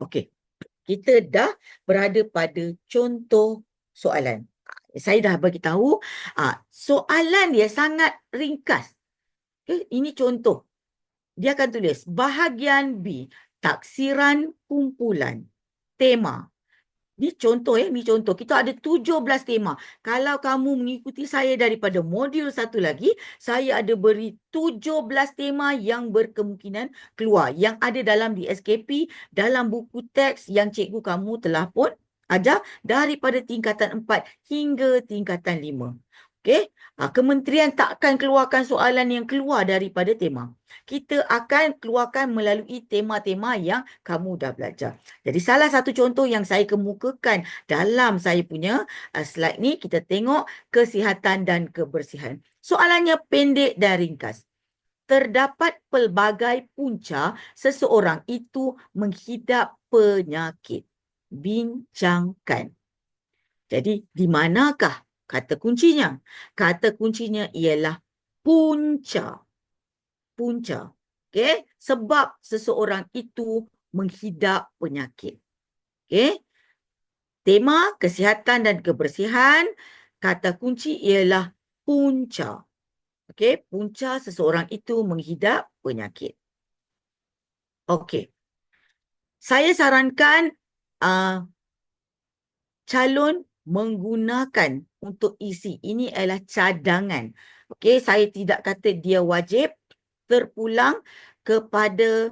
Okey. Kita dah berada pada contoh soalan. Saya dah bagi tahu ah, soalan dia sangat ringkas. Okay, ini contoh. Dia akan tulis bahagian B, taksiran kumpulan. Tema. Ni contoh ya, ni contoh. Kita ada 17 tema. Kalau kamu mengikuti saya daripada modul satu lagi, saya ada beri 17 tema yang berkemungkinan keluar. Yang ada dalam di SKP, dalam buku teks yang cikgu kamu telah pun ajar daripada tingkatan 4 hingga tingkatan 5. Okey, ha, kementerian tak akan keluarkan soalan yang keluar daripada tema. Kita akan keluarkan melalui tema-tema yang kamu dah belajar. Jadi salah satu contoh yang saya kemukakan dalam saya punya uh, slide ni, kita tengok kesihatan dan kebersihan. Soalannya pendek dan ringkas. Terdapat pelbagai punca seseorang itu menghidap penyakit. Bincangkan. Jadi di manakah Kata kuncinya. Kata kuncinya ialah punca. Punca. Okay? Sebab seseorang itu menghidap penyakit. Okay? Tema kesihatan dan kebersihan. Kata kunci ialah punca. Okay? Punca seseorang itu menghidap penyakit. Okay. Saya sarankan uh, calon menggunakan untuk isi. Ini adalah cadangan. Okey, saya tidak kata dia wajib terpulang kepada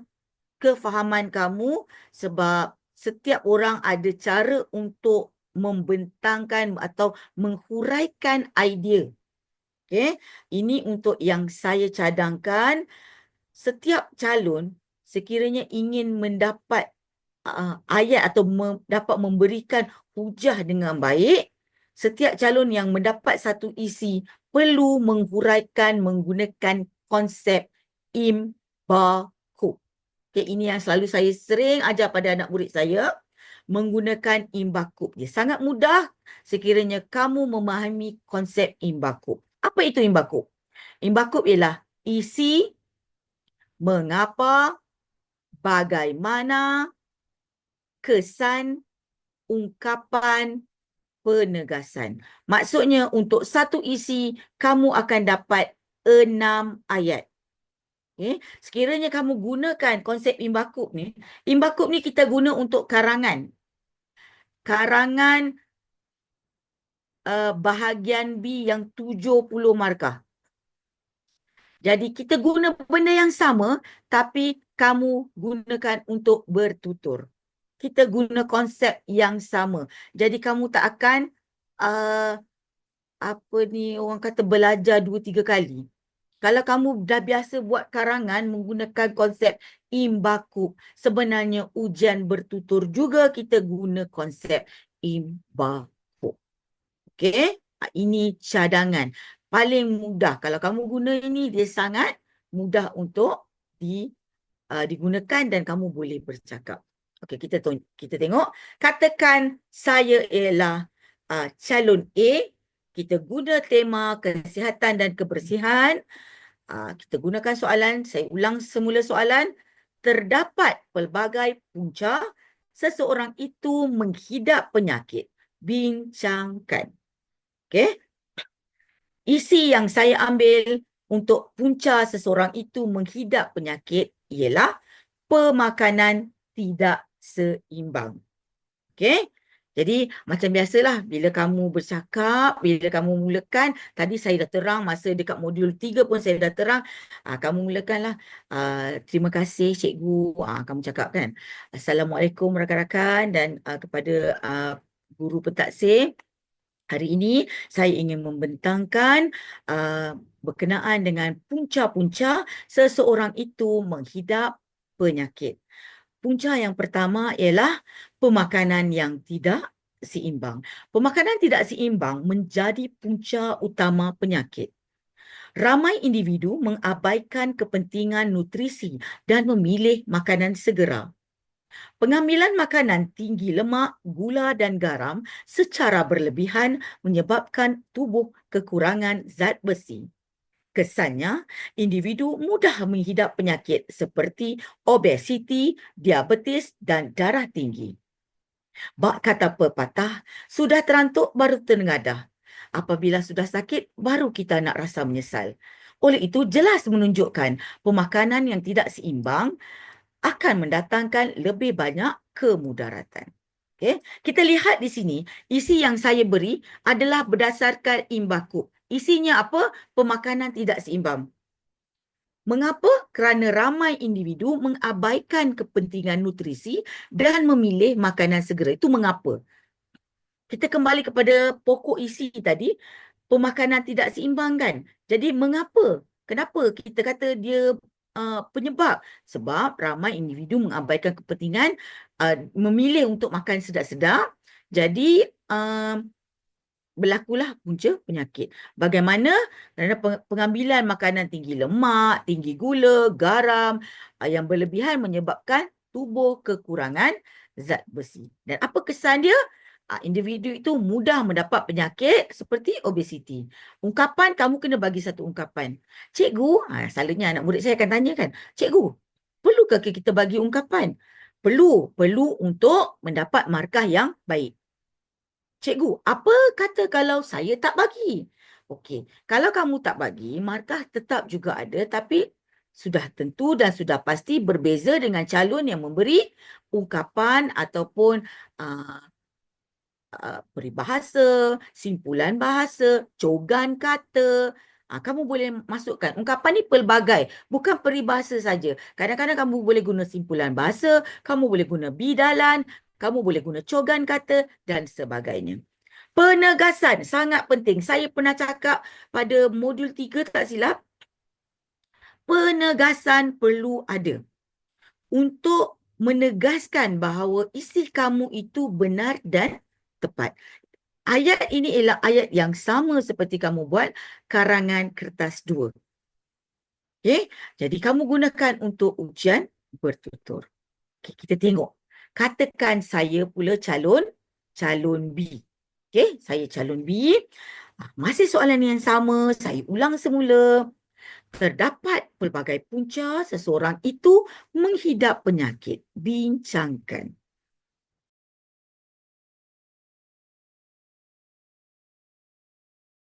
kefahaman kamu sebab setiap orang ada cara untuk membentangkan atau menghuraikan idea. Okey, ini untuk yang saya cadangkan setiap calon sekiranya ingin mendapat uh, ayat atau me- dapat memberikan hujah dengan baik, setiap calon yang mendapat satu isi perlu menghuraikan menggunakan konsep imbaku. Okay, ini yang selalu saya sering ajar pada anak murid saya menggunakan imbaku. Dia sangat mudah sekiranya kamu memahami konsep imbaku. Apa itu imbaku? Imbaku ialah isi, mengapa, bagaimana, kesan, ungkapan, penegasan. Maksudnya untuk satu isi kamu akan dapat enam ayat. Okay. Sekiranya kamu gunakan konsep imbakub ni, imbakub ni kita guna untuk karangan. Karangan uh, bahagian B yang 70 markah. Jadi kita guna benda yang sama tapi kamu gunakan untuk bertutur kita guna konsep yang sama. Jadi kamu tak akan uh, apa ni orang kata belajar dua tiga kali. Kalau kamu dah biasa buat karangan menggunakan konsep imbaku, sebenarnya ujian bertutur juga kita guna konsep imbaku. Okey? Ah, ini cadangan. Paling mudah kalau kamu guna ini dia sangat mudah untuk di uh, digunakan dan kamu boleh bercakap. Okey, kita kita tengok. Katakan saya ialah uh, calon A. Kita guna tema kesihatan dan kebersihan. Uh, kita gunakan soalan. Saya ulang semula soalan. Terdapat pelbagai punca seseorang itu menghidap penyakit. Bincangkan. Okey. Isi yang saya ambil untuk punca seseorang itu menghidap penyakit ialah pemakanan tidak seimbang. Okey? Jadi macam biasalah bila kamu bercakap, bila kamu mulakan, tadi saya dah terang masa dekat modul 3 pun saya dah terang, aa, ah, kamu mulakanlah. Aa, ah, terima kasih cikgu, aa, ah, kamu cakap kan. Assalamualaikum rakan-rakan dan aa, kepada aa, guru pentaksir. Hari ini saya ingin membentangkan aa, berkenaan dengan punca-punca seseorang itu menghidap penyakit punca yang pertama ialah pemakanan yang tidak seimbang. Pemakanan tidak seimbang menjadi punca utama penyakit. Ramai individu mengabaikan kepentingan nutrisi dan memilih makanan segera. Pengambilan makanan tinggi lemak, gula dan garam secara berlebihan menyebabkan tubuh kekurangan zat besi. Kesannya, individu mudah menghidap penyakit seperti obesiti, diabetes dan darah tinggi. Bak kata pepatah, sudah terantuk baru terngadah. Apabila sudah sakit, baru kita nak rasa menyesal. Oleh itu, jelas menunjukkan pemakanan yang tidak seimbang akan mendatangkan lebih banyak kemudaratan. Okay. Kita lihat di sini, isi yang saya beri adalah berdasarkan imbaku. Isinya apa? Pemakanan tidak seimbang. Mengapa? Kerana ramai individu mengabaikan kepentingan nutrisi dan memilih makanan segera. Itu mengapa? Kita kembali kepada pokok isi tadi, pemakanan tidak seimbang kan? Jadi mengapa? Kenapa kita kata dia uh, penyebab? Sebab ramai individu mengabaikan kepentingan uh, memilih untuk makan sedap-sedap. Jadi uh, berlakulah punca penyakit. Bagaimana? Kerana pengambilan makanan tinggi lemak, tinggi gula, garam ah, yang berlebihan menyebabkan tubuh kekurangan zat besi. Dan apa kesan dia? Ah, individu itu mudah mendapat penyakit seperti obesiti. Ungkapan, kamu kena bagi satu ungkapan. Cikgu, ha, selalunya anak murid saya akan tanya kan, Cikgu, perlukah kita bagi ungkapan? Perlu, perlu untuk mendapat markah yang baik. Cikgu, apa kata kalau saya tak bagi? Okey, kalau kamu tak bagi, markah tetap juga ada tapi sudah tentu dan sudah pasti berbeza dengan calon yang memberi ungkapan ataupun uh, uh, peribahasa, simpulan bahasa, cogan kata. Uh, kamu boleh masukkan. Ungkapan ni pelbagai. Bukan peribahasa saja. Kadang-kadang kamu boleh guna simpulan bahasa, kamu boleh guna bidalan, kamu boleh guna cogan kata dan sebagainya. Penegasan sangat penting. Saya pernah cakap pada modul tiga tak silap. Penegasan perlu ada. Untuk menegaskan bahawa isi kamu itu benar dan tepat. Ayat ini ialah ayat yang sama seperti kamu buat karangan kertas dua. Okay? Jadi kamu gunakan untuk ujian bertutur. Okay, kita tengok katakan saya pula calon calon B. Okey, saya calon B. Ah, masih soalan yang sama, saya ulang semula. Terdapat pelbagai punca seseorang itu menghidap penyakit. Bincangkan.